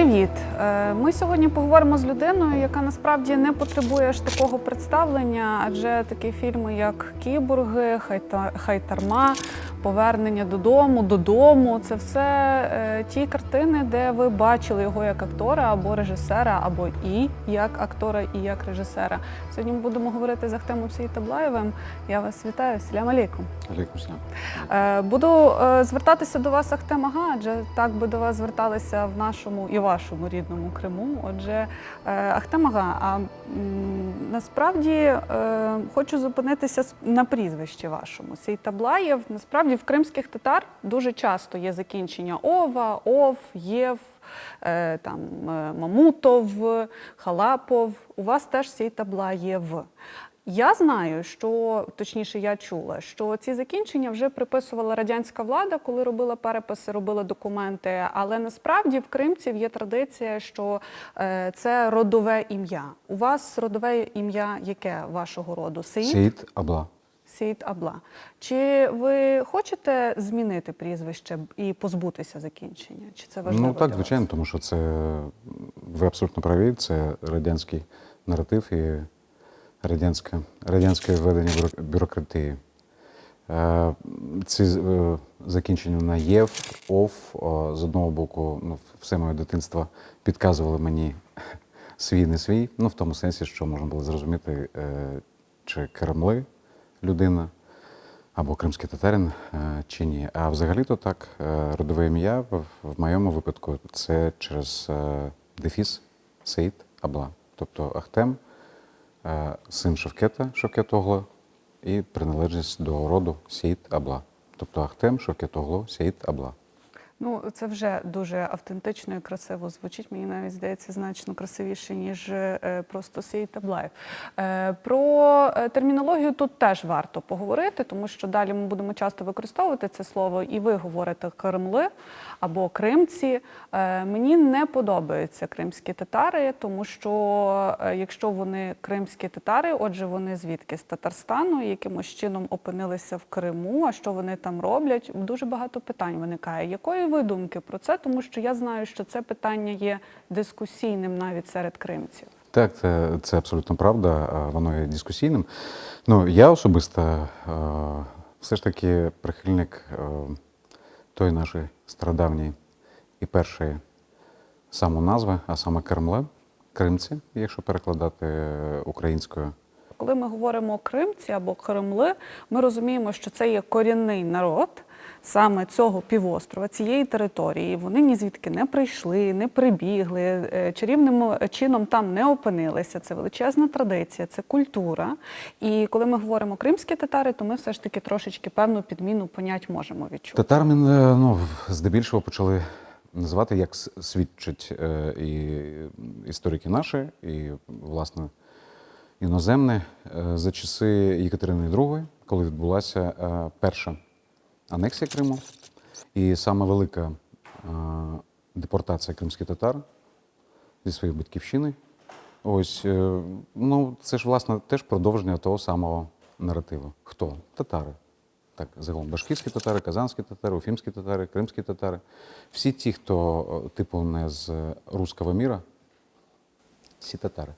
Привіт! Е, Ми сьогодні поговоримо з людиною, яка насправді не потребує аж такого представлення, адже такі фільми, як Кіборги, «Хайта- Хайтарма, Повернення додому, додому це все е, ті картини, де ви бачили його як актора або режисера, або і як актора, і як режисера. Сьогодні ми будемо говорити з Ахтемом Сейтаблаєвим. Я вас вітаю. Салям алейкум. Алейкум салям. Е, Буду звертатися до вас Ахтем Ага, адже так би до вас зверталися в нашому і вашому рідному Криму. Отже, е, а насправді е, хочу зупинитися на прізвищі вашому. Сейтаблаєв. Насправді в кримських татар дуже часто є закінчення ова, ов, єв. е, Там Мамутов, Халапов, у вас теж Сейтаблаєв. Я знаю, що точніше, я чула, що ці закінчення вже приписувала радянська влада, коли робила переписи, робила документи. Але насправді в кримців є традиція, що е, це родове ім'я. У вас родове ім'я яке вашого роду? Сеїд? Сеїд Абла. Сеїд Абла. Чи ви хочете змінити прізвище і позбутися закінчення? Чи це важливо? Ну так, звичайно, тому що це ви абсолютно праві, це радянський наратив і радянське, радянське введення бюро- бюрократії. Е, Ці е, закінчення на єв, ов, з одного боку, ну, все моє дитинство підказували мені свій, не свій, ну в тому сенсі, що можна було зрозуміти, е, чи Кремли людина, або кримський татарин чи ні. А взагалі-то так, родове ім'я в, моєму випадку це через дефіс Сеїд Абла. Тобто Ахтем, син Шевкета Шевкетогло і приналежність до роду Сіїд Абла. Тобто Ахтем Шевкетогло Сіїд Абла. Ну, це вже дуже автентично і красиво звучить. Мені навіть здається значно красивіше, ніж е, просто Сей Таблаєв. Е, Про е, термінологію тут теж варто поговорити, тому що далі ми будемо часто використовувати це слово, і ви говорите кремли або кримці. Мені не подобаються кримські татари, тому що якщо вони кримські татари, отже, вони звідки з Татарстану, якимось чином опинилися в Криму. А що вони там роблять? Дуже багато питань виникає. Якої ви думки про це? Тому що я знаю, що це питання є дискусійним навіть серед кримців. Так, це, це абсолютно правда, воно є дискусійним. Ну, я особисто е, все ж таки прихильник е, тої нашої стародавньої і першої самоназви, а саме Кремле, Кримці, якщо перекладати е, українською. Коли ми говоримо кримці або кремли, ми розуміємо, що це є корінний народ саме цього півострова, цієї території. Вони ні звідки не прийшли, не прибігли, е, чарівним чином там не опинилися. Це величезна традиція, це культура. І коли ми говоримо кримські татари, то ми все ж таки трошечки певну підміну понять можемо відчути. Татармін, е, ну, здебільшого почали називати, як свідчать е, і історики наші, і, власне, іноземні, е, за часи Єкатерини II, коли відбулася е, перша анексія Криму, і саме велика е, депортація кримських татар зі своєї батьківщини. Ось, е, ну, це ж, власне, теж продовження того самого наративу. Хто? Татари. Так, загалом башкірські татари, казанські татари, уфімські татари, кримські татари. Всі ті, хто, е, типу, не з руського міра, всі татари.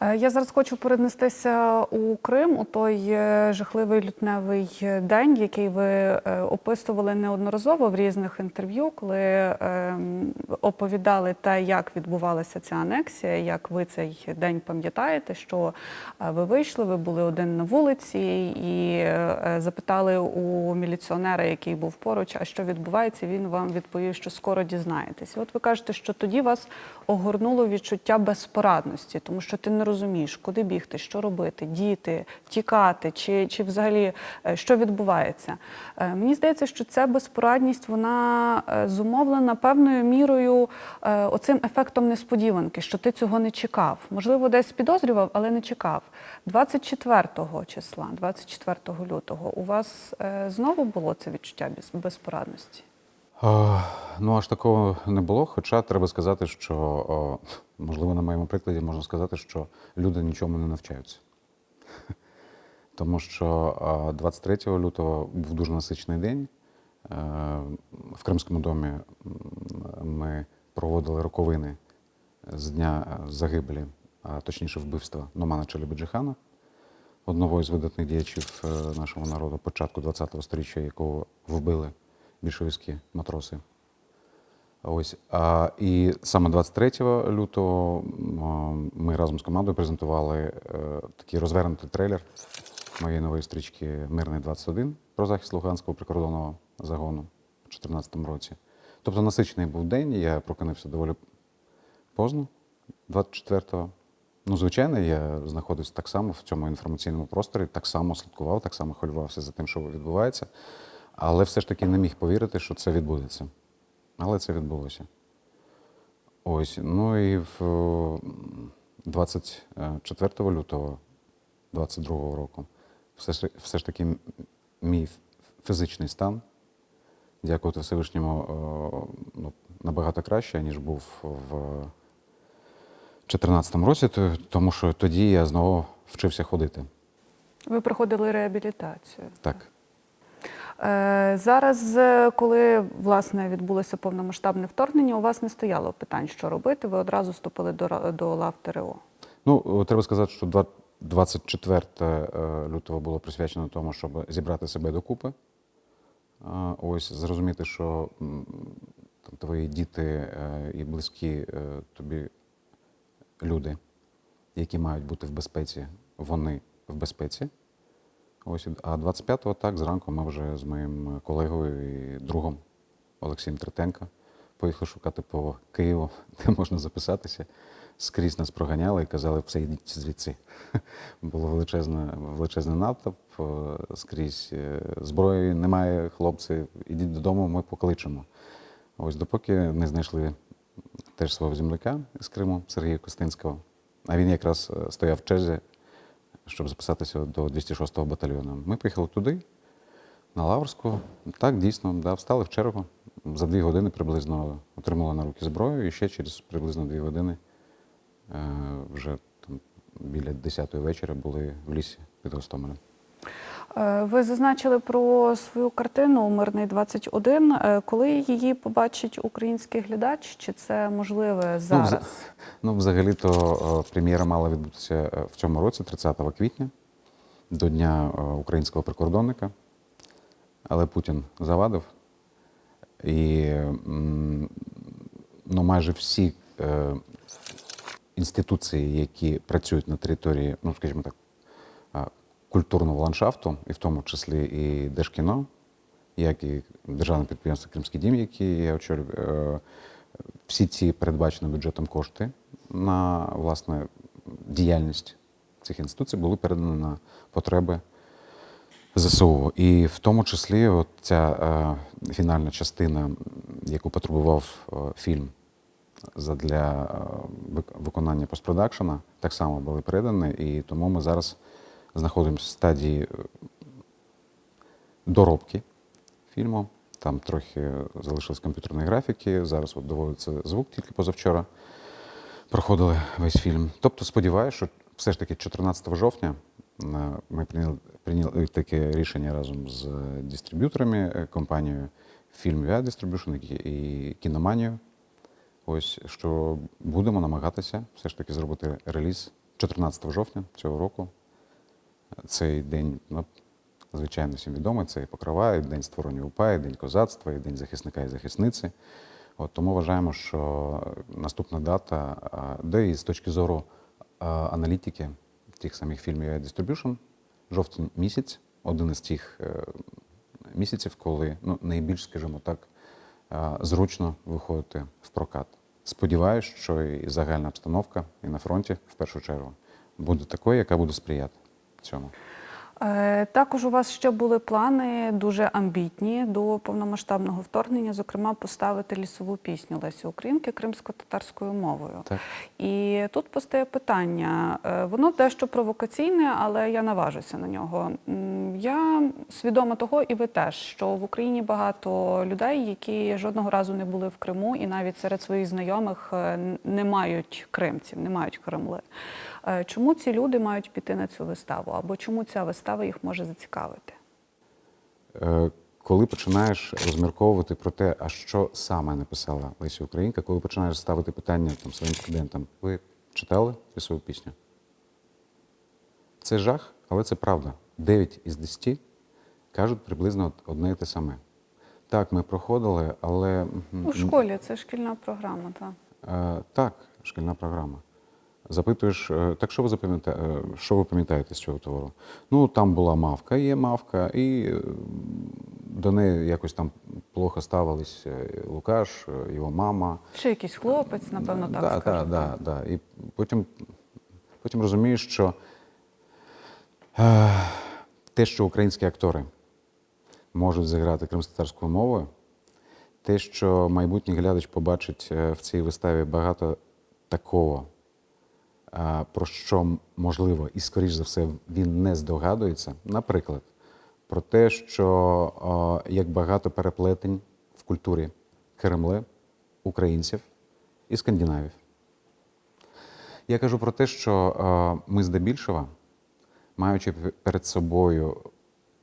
Е, Я зараз хочу перенестися у Крим у той е, жахливий лютневий день, який ви е, описували неодноразово в різних інтерв'ю, коли ем, оповідали те, як відбувалася ця анексія, як ви цей день пам'ятаєте, що ви вийшли, ви були один на вулиці і запитали у міліціонера, який був поруч, а що відбувається. Він вам відповів, що скоро дізнаєтесь. І От ви кажете, що тоді вас огорнуло відчуття безпорадності, тому що ти не розумієш, куди бігти, що робити, діти, тікати, чи, чи взагалі е, що відбувається. Е, Мені здається, що ця безпорадність вона е, зумовлена певною мірою оцим ефектом несподіванки, що ти цього не чекав. Можливо, десь підозрював, але не чекав. 24 числа, 24 лютого, у вас знову було це відчуття безпорадності? Ну, аж такого не було. Хоча треба сказати, що, можливо, на моєму прикладі можна сказати, що люди нічому не навчаються. Тому що е, 23 лютого був дуже насичений день. Е, В Кримському домі ми проводили роковини з дня е, загибелі, а точніше вбивства Номана Челебеджихана, одного із видатних діячів е, нашого народу початку ХХ століття, якого вбили більшовицькі матроси. Ось. А, і саме 23 лютого ми разом з командою презентували е, такий розвернутий трейлер моєї нової стрічки Мирний 21 про захист Луганського прикордонного загону у 2014 році. Тобто насичений був день, я прокинувся доволі поздно, 24-го. Ну, звичайно, я знаходився так само в цьому інформаційному просторі, так само слідкував, так само хвилювався за тим, що відбувається, але все ж таки не міг повірити, що це відбудеться. Але це відбулося. Ось. Ну і в е, 24 лютого 22 року все ж, все ж таки мій фізичний стан, дякувати Всевишньому, е, ну, набагато краще, ніж був в 2014 році, тому що тоді я знову вчився ходити. Ви проходили реабілітацію. Так. Е, Зараз, е, коли власне відбулося повномасштабне вторгнення, у вас не стояло питань, що робити. Ви одразу вступили до, до лав ТРО. Ну, треба сказати, що 24 е, лютого було присвячено тому, щоб зібрати себе докупи. Ось зрозуміти, що там, твої діти і близькі тобі люди, які мають бути в безпеці, вони в безпеці. Ось, а 25-го так, зранку ми вже з моїм колегою і другом Олексієм Третенко поїхали шукати по Києву, де можна записатися. Скрізь нас проганяли і казали, все, йдіть звідси. Було величезне, величезний натовп, е, скрізь е, зброї немає, хлопці, ідіть додому, ми покличемо. Ось допоки не знайшли теж свого земляка з Криму, Сергія Костинського. А він якраз е, стояв в черзі, щоб записатися до 206-го батальйону. Ми поїхали туди, на Лаврську. Так, дійсно, да, встали в чергу. За дві години приблизно отримали на руки зброю, і ще через приблизно дві години е, вже там, біля 10-ї вечора були в лісі під Гостомелем. Е, Ви зазначили про свою картину Мирний 21. Е, Коли її побачить український глядач, чи це можливе Ну, зараз? Ну, взагалі-то е, прем'єра мала відбутися в цьому році, 30 квітня, до Дня українського прикордонника. Але Путін завадив. І ну, майже всі е, інституції, які працюють на території, ну, скажімо так, культурного ландшафту, і в тому числі і Держкіно, як і державне підприємство Кримський дім, який я очолюю, е, всі ці передбачені бюджетом кошти на власне діяльність цих інституцій були передані на потреби ЗСУ. І в тому числі от ця е, фінальна частина, яку потребував е, фільм для виконання постпродакшена, так само були передані. І тому ми зараз знаходимося в стадії е, доробки фільму. Там трохи залишилось комп'ютерної графіки. Зараз от доводиться звук тільки позавчора. Проходили весь фільм. Тобто сподіваюся, що все ж таки 14 жовтня е, ми прийняли, прийняли таке рішення разом з дистриб'юторами, е, компанією Film UA Distribution і кіноманією. Ось що будемо намагатися все ж таки зробити реліз 14 жовтня цього року. Цей день, ну, звичайно, всім відомий, це і Покрова, і День створення УПА, і День козацтва, і День захисника і захисниці. От, тому вважаємо, що наступна дата, де і з точки зору аналітики тих самих фільмів «AI Distribution, жовтень місяць, один із тих е, місяців, коли ну, найбільш, скажімо так, зручно виходити в прокат. Сподіваюсь, що і загальна обстановка і на фронті, в першу чергу, буде такою, яка буде сприяти цьому. Е, Також у вас ще були плани дуже амбітні до повномасштабного вторгнення, зокрема, поставити лісову пісню Лесі Українки кримсько-татарською мовою. Так. І тут постає питання. е, Воно дещо провокаційне, але я наважуся на нього. Я свідома того, і ви теж, що в Україні багато людей, які жодного разу не були в Криму, і навіть серед своїх знайомих е, не мають кримців, не мають Кремли. Чому ці люди мають піти на цю виставу? Або чому ця вистава їх може зацікавити? Е, коли починаєш розмірковувати про те, а що саме написала Леся Українка, коли починаєш ставити питання там, своїм студентам, ви читали лісову пісню? Це жах, але це правда. 9 із 10 кажуть приблизно одне і те саме. Так, ми проходили, але У школі це шкільна програма, так. Е, Так, шкільна програма. Запитуєш, е, так що ви запам'ятаєте, що ви пам'ятаєте з цього твору? Ну, там була мавка, є мавка, і е, до неї якось там плохо ставились е, Лукаш, його мама. Ще якийсь хлопець, напевно, так да, скажемо. да, да, да. І потім, потім розумієш, що те, що українські актори можуть зіграти кримськотарською мовою, те, що майбутній глядач побачить в цій виставі багато такого, про що можливо і, скоріш за все, він не здогадується. Наприклад, про те, що як багато переплетень в культурі Кремле, українців і скандинавів. Я кажу про те, що ми здебільшого, маючи перед собою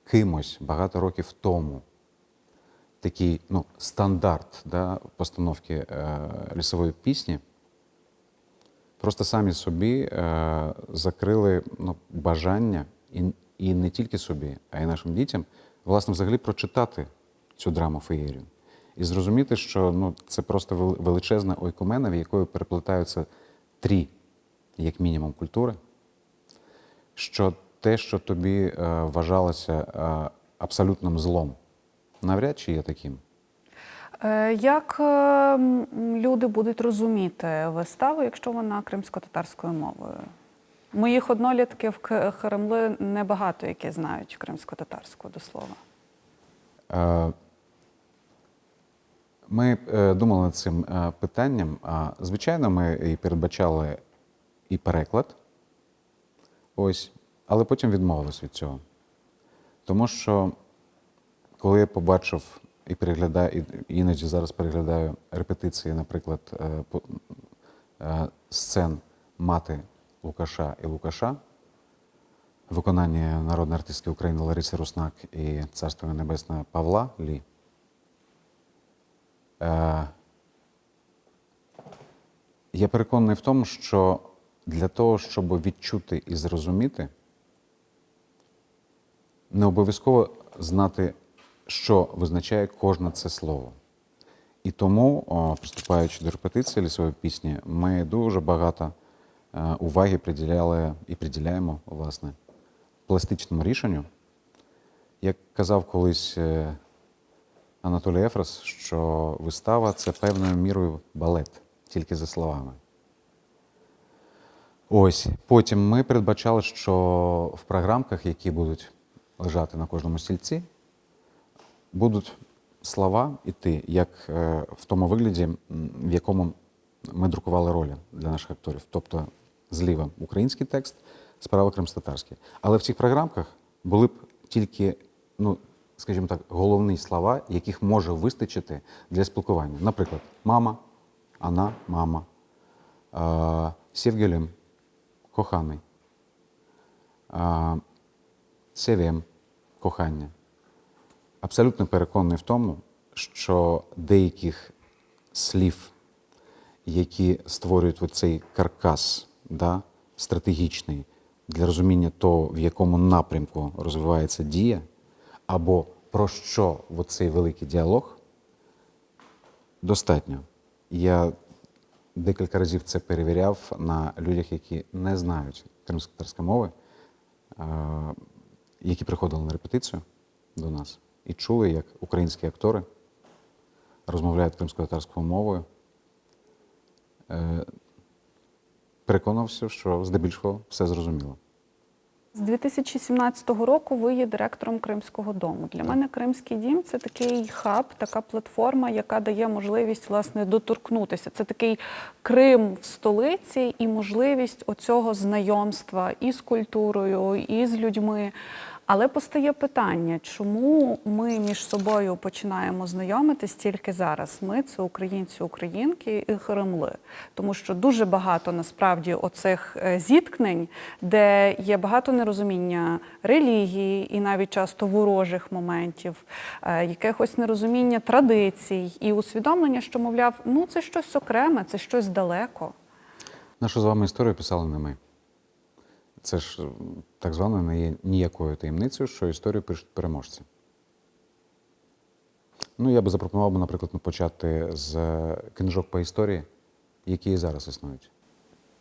кимось багато років тому такий ну, стандарт да, постановки е, лісової пісні, просто самі собі е, закрили ну, бажання і, і не тільки собі, а й нашим дітям, власне, взагалі прочитати цю драму феєрію. І зрозуміти, що ну, це просто величезна ойкомена, в якої переплетаються три, як мінімум, культури, що те, що тобі е, вважалося е, абсолютним злом, навряд чи є таким. Е, Як е, люди будуть розуміти виставу, якщо вона кримсько-татарською мовою? Моїх однолітків Кремли небагато, які знають кримсько-татарську до слова. Е, Ми думали над цим питанням. Звичайно, ми і передбачали і переклад, ось, але потім відмовились від цього. Тому що, коли я побачив і переглядаю, і іноді зараз переглядаю репетиції, наприклад, е, е, сцен мати Лукаша і Лукаша, виконанні народної артистки України Лариси Руснак і Царство Небесне Павла Лі. Е, я переконаний в тому, що для того, щоб відчути і зрозуміти, не обов'язково знати, що визначає кожне це слово. І тому, приступаючи до репетиції лісової пісні, ми дуже багато е, уваги приділяли і приділяємо, власне, пластичному рішенню. Як казав колись е, Анатолій Ефрос, що вистава це певною мірою балет, тільки за словами. Ось потім ми передбачали, що в програмках, які будуть лежати на кожному стільці, будуть слова іти, як е, в тому вигляді, в якому ми друкували ролі для наших акторів. Тобто зліва український текст, справа кримстатарський. Але в цих програмках були б тільки, ну, скажімо так, головні слова, яких може вистачити для спілкування. Наприклад, мама, вона, мама, Сєвгелем, коханий, Севєм, кохання. Абсолютно переконаний в тому, що деяких слів, які створюють цей каркас да, стратегічний для розуміння того, в якому напрямку розвивається дія, або про що цей великий діалог, достатньо. Я декілька разів це перевіряв на людях, які не знають кримськотарської мови, які приходили на репетицію до нас і чули, як українські актори розмовляють кримсько-татарською мовою. Е, Переконався, що здебільшого все зрозуміло. З 2017 року ви є директором Кримського дому. Для мене Кримський дім це такий хаб, така платформа, яка дає можливість власне доторкнутися. Це такий Крим в столиці і можливість оцього знайомства і з культурою, і з людьми. Але постає питання, чому ми між собою починаємо знайомитись тільки зараз? Ми це українці, українки і Кремли. Тому що дуже багато насправді оцих е, зіткнень, де є багато нерозуміння релігії і навіть часто ворожих моментів, е, якихось нерозуміння традицій і усвідомлення, що мовляв, ну це щось окреме, це щось далеко. Нашу з вами історію писали не ми. Це ж так звано не є ніякою таємницею, що історію пишуть переможці. Ну, я би запропонував наприклад, почати з е, книжок по історії, які і зараз існують.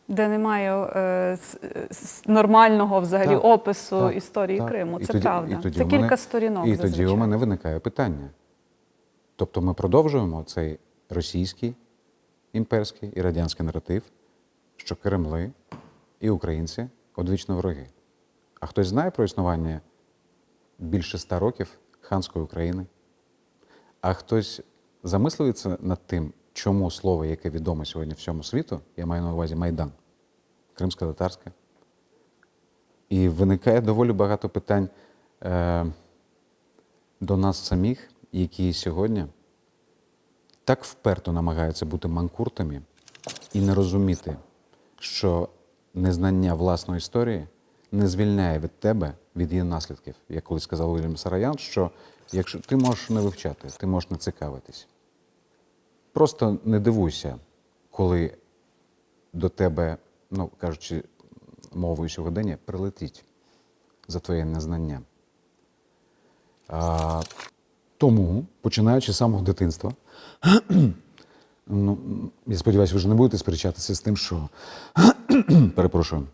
Де немає е, нормального взагалі Так, опису Так, історії так. Криму. І Це тоді- правда. і тоді це мене- кілька сторінок. І тоді у мене виникає питання. Тобто ми продовжуємо цей російський, імперський і радянський наратив, що Кремли і українці одвічно вороги. А хтось знає про існування більше ста років ханської України? А хтось замислюється над тим, чому слово, яке відоме сьогодні всьому світу, я маю на увазі Майдан, кримсько-татарське, і виникає доволі багато питань е, до нас самих, які сьогодні так вперто намагаються бути манкуртами і не розуміти, що незнання власної історії не звільняє від тебе від її наслідків. Як колись сказав Вільям Сараян, що якщо ти можеш не вивчати, ти можеш не цікавитись. Просто не дивуйся, коли до тебе, ну кажучи мовою сьогодення, прилетить за твоє незнання. А, тому, починаючи з самого дитинства, ну, я сподіваюся, ви вже не будете сперечатися з тим, що перепрошую,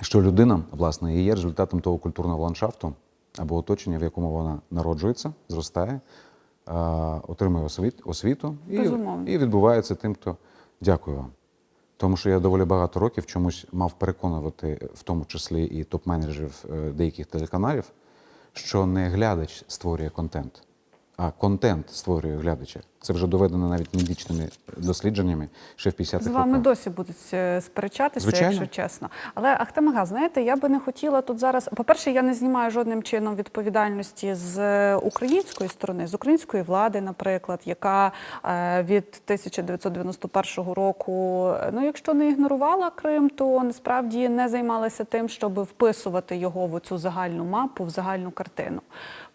що людина, власне, є результатом того культурного ландшафту або оточення, в якому вона народжується, зростає, отримує освіт, освіту і, і відбувається тим, хто дякую вам. Тому що я доволі багато років чомусь мав переконувати, в тому числі і топ-менеджерів е, деяких телеканалів, що не глядач створює контент, а контент створює глядача. Це вже доведено навіть медичними дослідженнями ще в 50-х З вами роках. досі будуть е, сперечатися, Звичайно. якщо чесно. Але Ахтемага, знаєте, я би не хотіла тут зараз. По-перше, я не знімаю жодним чином відповідальності з е, української сторони, з української влади, наприклад, яка е, від 1991 року, ну якщо не ігнорувала Крим, то насправді не займалася тим, щоб вписувати його в цю загальну мапу, в загальну картину.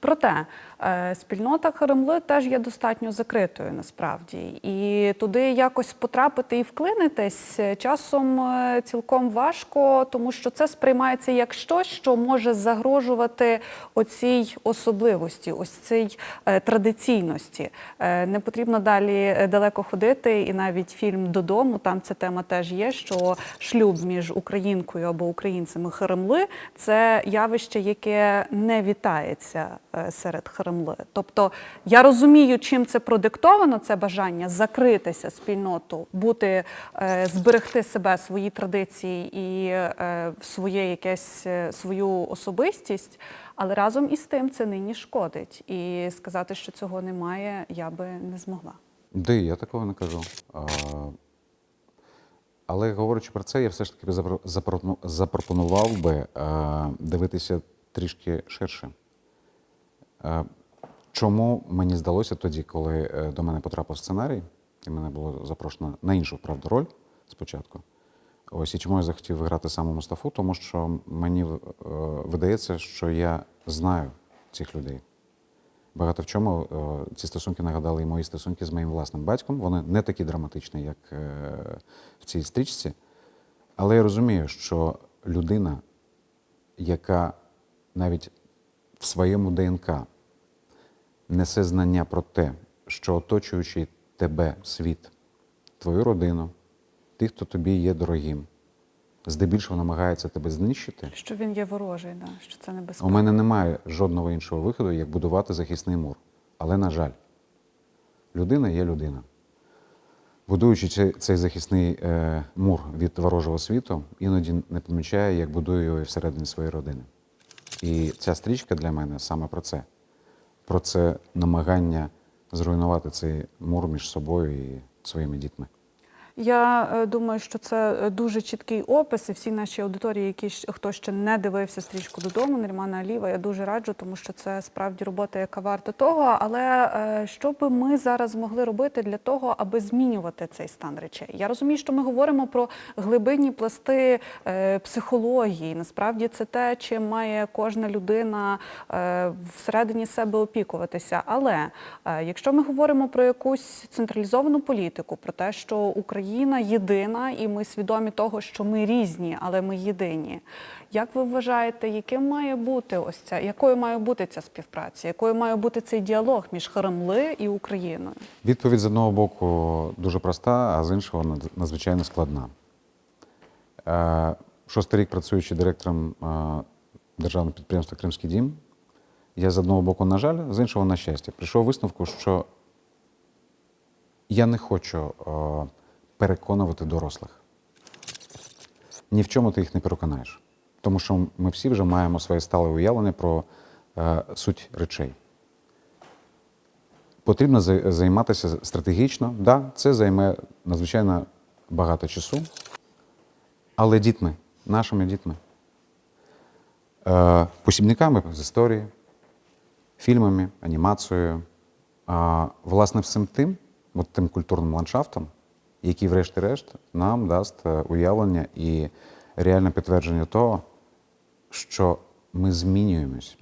Проте е, спільнота Кремли теж є достатньо закритою насправді, і туди якось потрапити і вклинитись е, часом е, цілком важко, тому що це сприймається як щось, що може загрожувати оцій особливості, ось цій традиційності. Не потрібно далі далеко ходити, і навіть фільм Додому там ця тема теж є. Що шлюб між українкою або українцями Кремли це явище, яке не вітається серед Кремли. Тобто я розумію, чим це продиктовано, це бажання закритися спільноту, бути, е, зберегти себе, свої традиції і е, своє якесь е, свою особистість. Але разом із тим це нині шкодить. І сказати, що цього немає, я би не змогла. Де я такого не кажу. А, але говорячи про це, я все ж таки запро- запропонував би дивитися трішки ширше. А, чому мені здалося тоді, коли е, до мене потрапив сценарій, і мене було запрошено на іншу правду роль спочатку. Ось і чому я захотів грати саме Мустафу, тому що мені е, видається, що я знаю цих людей. Багато в чому е, ці стосунки нагадали і мої стосунки з моїм власним батьком. Вони не такі драматичні, як е, в цій стрічці. Але я розумію, що людина, яка навіть в своєму ДНК несе знання про те, що оточуючий тебе світ, твою родину, тих, хто тобі є дорогим, здебільшого намагається тебе знищити. Що він є ворожий, да, що це У мене немає жодного іншого виходу, як будувати захисний мур. Але, на жаль, людина є людина. Будуючи цей, захисний е, мур від ворожого світу, іноді не помічає, як будує його і всередині своєї родини. І ця стрічка для мене саме про це. Про це намагання зруйнувати цей мур між собою і своїми дітьми. Я е, думаю, що це е, дуже чіткий опис, і всі наші аудиторії, які хто ще не дивився стрічку додому, Нермана Аліва, я дуже раджу, тому що це справді робота, яка варта того. Але е, що би ми зараз могли робити для того, аби змінювати цей стан речей? Я розумію, що ми говоримо про глибинні пласти психології. Насправді це те, чим має кожна людина всередині себе опікуватися. Але якщо ми говоримо про якусь централізовану політику, про те, що Україна єдина, і ми свідомі того, що ми різні, але ми єдині. Як ви вважаєте, яким має бути ось ця, якою має бути ця співпраця, якою має бути цей діалог між Кремли і Україною? Відповідь з одного боку дуже проста, а з іншого надзвичайно складна. Е, Шостий рік працюючи директором е, державного підприємства Кримський дім, я з одного боку, на жаль, з іншого, на щастя, прийшов висновку, що я не хочу е, переконувати дорослих. Ні в чому ти їх не переконаєш. Тому що ми всі вже маємо своє стале уявлення про е, суть речей. Потрібно займатися стратегічно. Да, це займе надзвичайно багато часу, але дітьми, нашими дітьми, е, посібниками з історії, фільмами, анімацією, а, власне, всім тим, от тим культурним ландшафтом, який, врешті-решт, нам дасть е, уявлення і реальне підтвердження того, що ми змінюємось.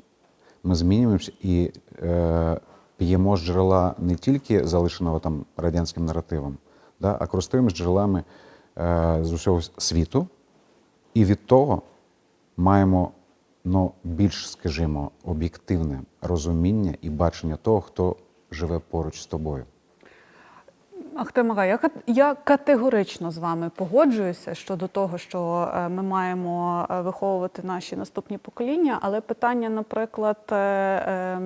Ми змінюємося і е, п'ємо з джерела не тільки залишеного там радянським наративом, да, а користуємося джерелами е, з усього світу, і від того маємо ну, більш, скажімо, об'єктивне розуміння і бачення того, хто живе поруч з тобою. Ахтемага, я, я категорично з вами погоджуюся щодо того, що е, ми маємо е, виховувати наші наступні покоління, але питання, наприклад, е, е,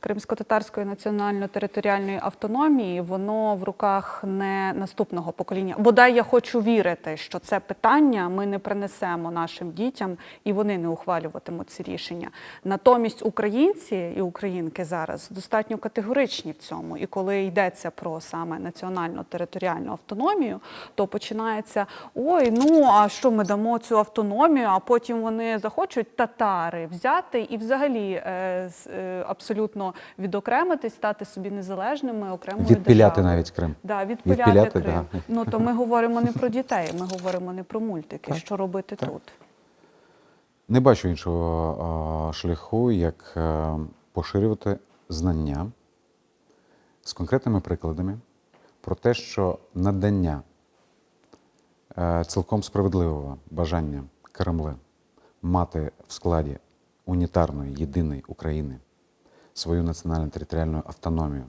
кримсько-татарської національно-територіальної автономії, воно в руках не наступного покоління. Бодай я хочу вірити, що це питання ми не принесемо нашим дітям і вони не ухвалюватимуть ці рішення. Натомість українці і українки зараз достатньо категоричні в цьому. І коли йдеться про саме національну територіальну автономію, то починається ой, ну а що ми дамо цю автономію, а потім вони захочуть татари взяти і взагалі е, е, абсолютно відокремитись, стати собі незалежними окремою Відпіляти державою. навіть Крим. Да, відпиляти, Відпиляти, Крим. да. Ну то ми говоримо не про дітей, ми говоримо не про мультики. Так, що робити так. тут? Не бачу іншого а, шляху, як е, поширювати знання з конкретними прикладами про те, що надання е, цілком справедливого бажання Кремля мати в складі унітарної єдиної України свою національну територіальну автономію,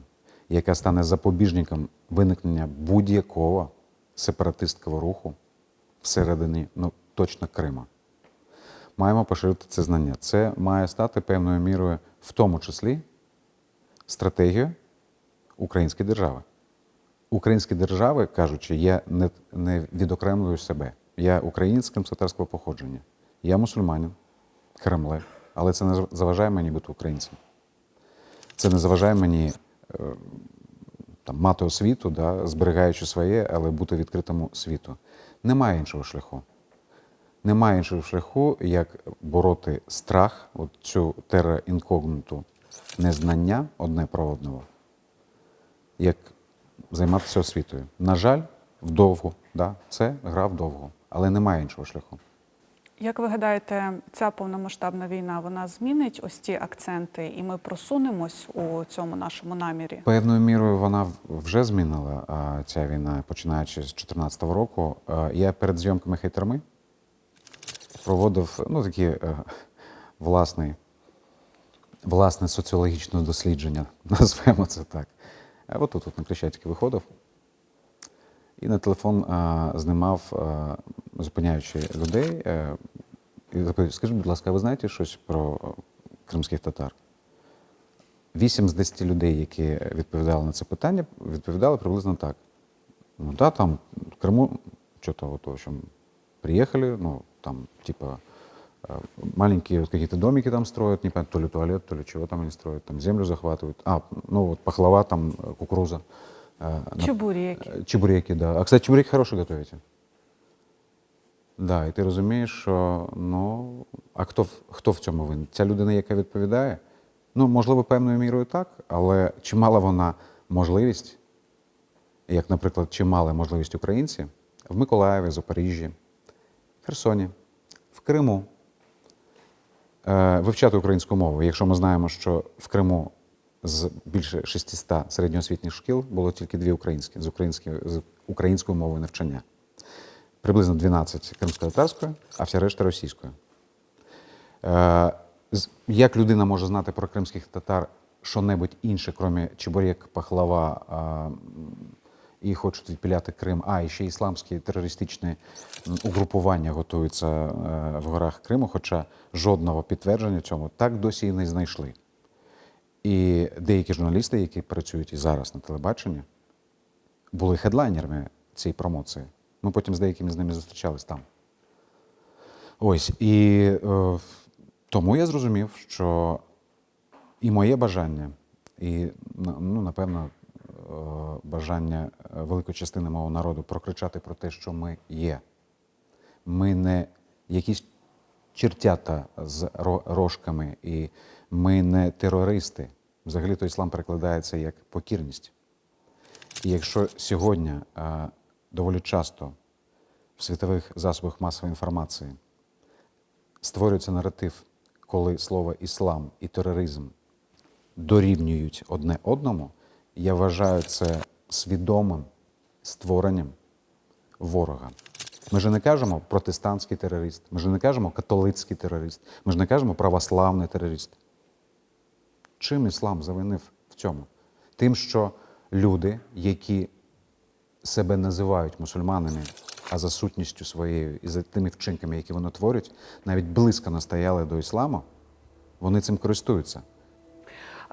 яка стане запобіжником виникнення будь-якого сепаратистського руху всередині, ну точно Крима маємо поширити це знання. Це має стати певною мірою, в тому числі, стратегією української держави. Українські держави, кажучи, я не, не відокремлюю себе. Я українець кримськотарського походження. Я мусульманин, Кремле, але це не заважає мені бути українцем. Це не заважає мені е, там, мати освіту, да, зберігаючи своє, але бути відкритому світу. Немає іншого шляху. Немає іншого шляху, як бороти страх, от цю терра інкогніту незнання одне про одного, як займатися освітою. На жаль, вдовго, да, це гра вдовго, але немає іншого шляху. Як ви гадаєте, ця повномасштабна війна вона змінить ось ці акценти, і ми просунемось у цьому нашому намірі? Певною мірою вона вже змінила ця війна, починаючи з 2014 року. Я перед зйомками хейтерми проводив ну, такі е, власне, власне соціологічне дослідження, назвемо це так. А от тут, на Крещатики виходив і на телефон а, знімав, а, зупиняючи людей, е, і запитую, скажіть, будь ласка, а ви знаєте щось про е, кримських татар? Вісім з 10 людей, які відповідали на це питання, відповідали приблизно так. Ну да, там в Криму что-то вот, в ну, там, типа, маленькие вот какие-то домики там строят, не понятно, то ли туалет, то ли чего там они строят, там землю захватывают. А, ну вот пахлава, там э, кукуруза э, на- Чебурєки. Э, Чебуреки, да. А, кстати, чебуреки хорошие готовите. Да, і ти розумієш, що ну, а хто, в- хто в цьому винен? Ця людина, яка відповідає? Ну, можливо, певною мірою так, але чи мала вона можливість, як, наприклад, чи мали можливість українці в Миколаєві, Запоріжжі, в Херсоні, в Криму е, вивчати українську мову. Якщо ми знаємо, що в Криму з більше 600 середньоосвітніх шкіл було тільки дві українські з, українською, з українською мовою навчання. Приблизно 12 кримсько-татарською, а вся решта російською. Е, Як людина може знати про кримських татар що-небудь інше, крім чебурек, пахлава м, і хочуть відпіляти Крим, а і ще ісламські терористичні угрупування готуються е, в горах Криму, хоча жодного підтвердження цьому так досі і не знайшли. І деякі журналісти, які працюють і зараз на телебаченні, були хедлайнерами цієї промоції. Ми потім з деякими з ними зустрічались там. Ось. І е, тому я зрозумів, що і моє бажання, і ну, напевно, бажання е, великої частини мого народу прокричати про те, що ми є. Ми не якісь чертята з рожками, і ми не терористи. Взагалі то іслам перекладається як покірність. І якщо сьогодні е, доволі часто в світових засобах масової інформації створюється наратив, коли слово іслам і тероризм дорівнюють одне одному, я вважаю це свідомим створенням ворога. Ми ж не кажемо протестантський терорист, ми ж не кажемо католицький терорист, ми ж не кажемо православний терорист. Чим іслам завинив в цьому? Тим, що люди, які себе називають мусульманами, а за сутністю своєю і за тими вчинками, які вони творять, навіть близько настояли до ісламу, вони цим користуються.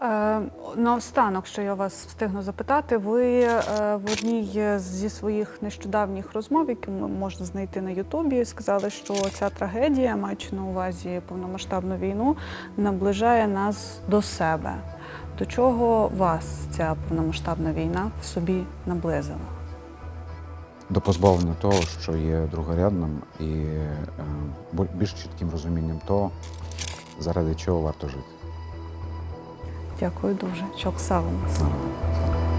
Е, Наостанок, що я вас встигну запитати, ви е, в одній зі своїх нещодавніх розмов, які можна знайти на Ютубі, сказали, що ця трагедія, маючи на увазі повномасштабну війну, наближає нас до себе. До чого вас ця повномасштабна війна в собі наблизила? До позбавлення того, що є другорядним, і е, більш чітким розумінням того, заради чого варто жити. Дякую дуже. Чок Савенс. Слава Богу.